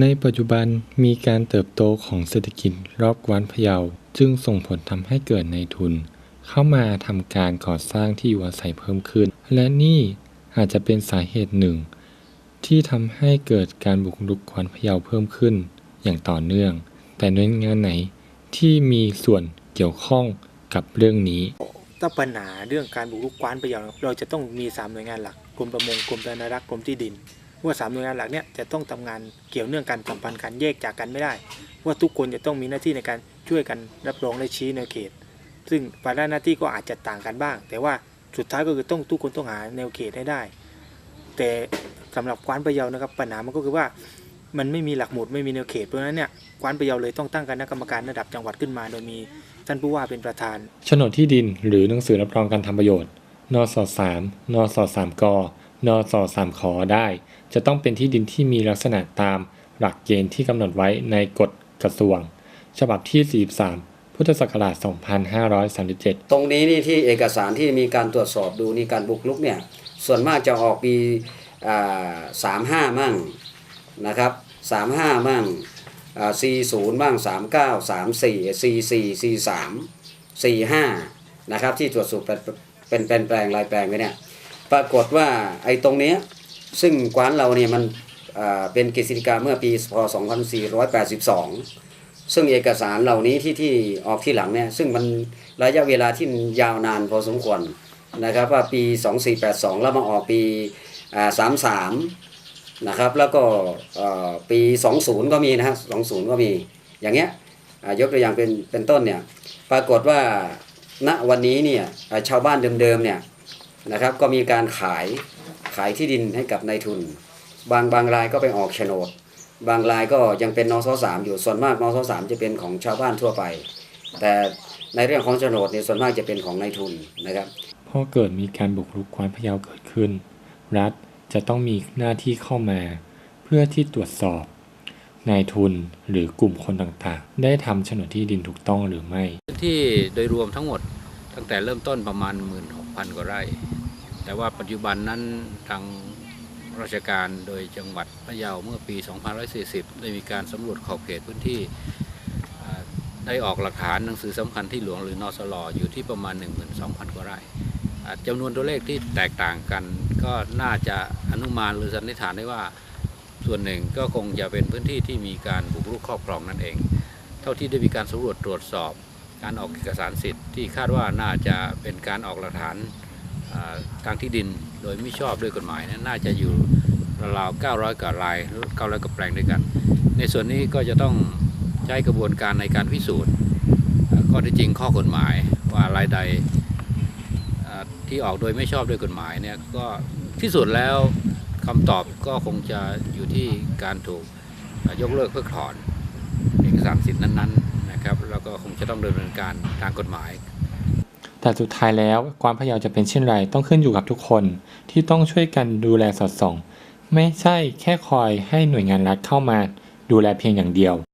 ในปัจจุบันมีการเติบโตของเศรษฐกิจรอบกวานพะเยา จึงส่งผลทำให้เกิดในทุน เข้ามาทำการก่อสร้างที่อยู่อาศัยเพิ่มขึ้น และนี่อาจจะเป็นสาเหตุหนึ่ง ที่ทำให้เกิดการบุกรุกกวานพะเยาเพิ่มขึ้น อย่างต่อเนื่อง แต่หน่วยงานไหนที่มีส่วนเกี่ยวข้องกับเรื่องนี้ถ้าปัญหาเรื่องการบุกรุกกวานพะเยาเราจะต้องมีสามหน่วยงานหลักกรมประมงกรมธนารักษ์กรมที่ดิน ว่าสามหน่วยงานหลักเนี่ยจะต้องทำงานเกี่ยวเนื่องกันสัมพันธ์กันแยกจากกันไม่ได้ ว่าทุกคนจะต้องมีหน้าที่ในการช่วยกันรับรองและชี้แนวเขต ซึ่งภาระหน้าที่ก็อาจจะต่างกันบ้าง แต่ว่าสุดท้ายก็คือต้องทุกคนต้องหาแนวเขตให้ได้ แต่สำหรับกว้านพะเยานะครับปัญหามันก็คือว่ามันไม่มีหลักหมุดไม่มีแนวเขตเพราะฉะนั้นเนี่ยกว้านพะเยาเลยต้องตั้งคณะกรรมการระดับจังหวัดขึ้นมา โดยมีท่านผู้ว่าเป็นประธานโฉนดที่ดิน หรือหนังสือรับรองการทำประโยชน์นส3นส3ก นอส3ขอได้ จะต้องเป็นที่ดินที่มีลักษณะตามหลักเกณฑ์ที่กำหนดไว้ในกฎกระทรวง ฉบับที่ 43 พุทธศักราช 2537 ตรงนี้นี่ที่เอกสารที่มีการตรวจสอบดูนี่การบุกรุกเนี่ย ส่วนมากจะออกปีสามห้ามั่งนะครับสามห้ามั่งสี่ศูนย์บ้างสามเก้าสามสี่สี่สี่สี่สามสี่ห้านะครับที่ตรวจสอบเป็นเป็นแปลงรายแปลงไปเนี่ย ปรากฏว่าไอ้ตรงเนี้ยซึ่งกวานเราเนี่ยมันเป็นกฤษฎีกาเมื่อปีพศ2482 ซึ่งเอกสารเหล่านี้ที่ที่ออกที่หลังเนี่ยซึ่งมันระยะเวลาที่ยาวนานพอสมควรนะครับว่าปี 2482 แล้วมาออกปี 33 นะครับ แล้วก็ปี 20 ก็มีนะฮะ20 ก็มีอย่างเงี้ยยกตัวอย่างเป็นเป็นต้นเนี่ยปรากฏว่าณวันนี้เนี่ยชาวบ้านเดิมๆเนี่ย นะครับ ก็มีการขายขายที่ดินให้กับนายทุน บางบางรายก็ไปออกโฉนด บางรายก็ยังเป็นนสสามอยู่ส่วนมากนสสามจะเป็นของชาวบ้านทั่วไป แต่ในเรื่องของโฉนดเนี่ยส่วนมากจะเป็นของนายทุนนะครับพอเกิดมีการบุกรุกกวานพะเยาเกิดขึ้น รัฐจะต้องมีหน้าที่เข้ามา เพื่อที่ตรวจสอบนายทุนหรือกลุ่มคนต่างๆ ได้ทำโฉนดที่ดินถูกต้องหรือไม่พื้นที่โดยรวมทั้งหมดตั้งแต่เริ่มต้นประมาณ 16,000 กว่าไร่ แต่ว่าปัจจุบันนั้นทางราชการโดยจังหวัดพะเยาเมื่อปี 2540 ได้มีการสำรวจขอบเขตพื้นที่ได้ออกหลักฐานหนังสือสำคัญที่หลวงหรือนอสลออยู่ที่ประมาณ 12,000 กว่าไร่จำนวนตัวเลขที่แตกต่างกัน ก็น่าจะอนุมานหรือสันนิษฐานได้ว่าส่วนหนึ่งก็คงจะเป็นพื้นที่ที่มีการบุกรุกครอบครองนั่นเอง เท่าที่ได้มีการสำรวจตรวจสอบ การออกเอกสารสิทธิ์ที่คาดว่าน่าจะเป็นการออกหลักฐาน ทางที่ดินโดยไม่ชอบด้วยกฎหมายนั้นน่าจะอยู่ราวๆ900กว่าราย900กว่าแปลงด้วยกัน ในส่วนนี้ก็จะต้องใช้กระบวนการในการพิสูจน์ข้อที่จริงข้อกฎหมายว่ารายใดที่ออกโดยไม่ชอบด้วยกฎหมายเนี่ยก็ที่สุดแล้วคำตอบก็คงจะอยู่ที่การถูกยกเลิกเพิกถอนเอกสารสิทธิ์นั้นๆนะครับแล้วก็คงจะต้องดำเนินการทางกฎหมาย แต่สุดท้ายแล้วความพยายาจะเป็นเช่นไรต้องขึ้นอยู่กับทุกคนที่ต้องช่วยกันดูแลสอดส่อง ไม่ใช่แค่คอยให้หน่วยงานรัฐเข้ามาดูแลเพียงอย่างเดียว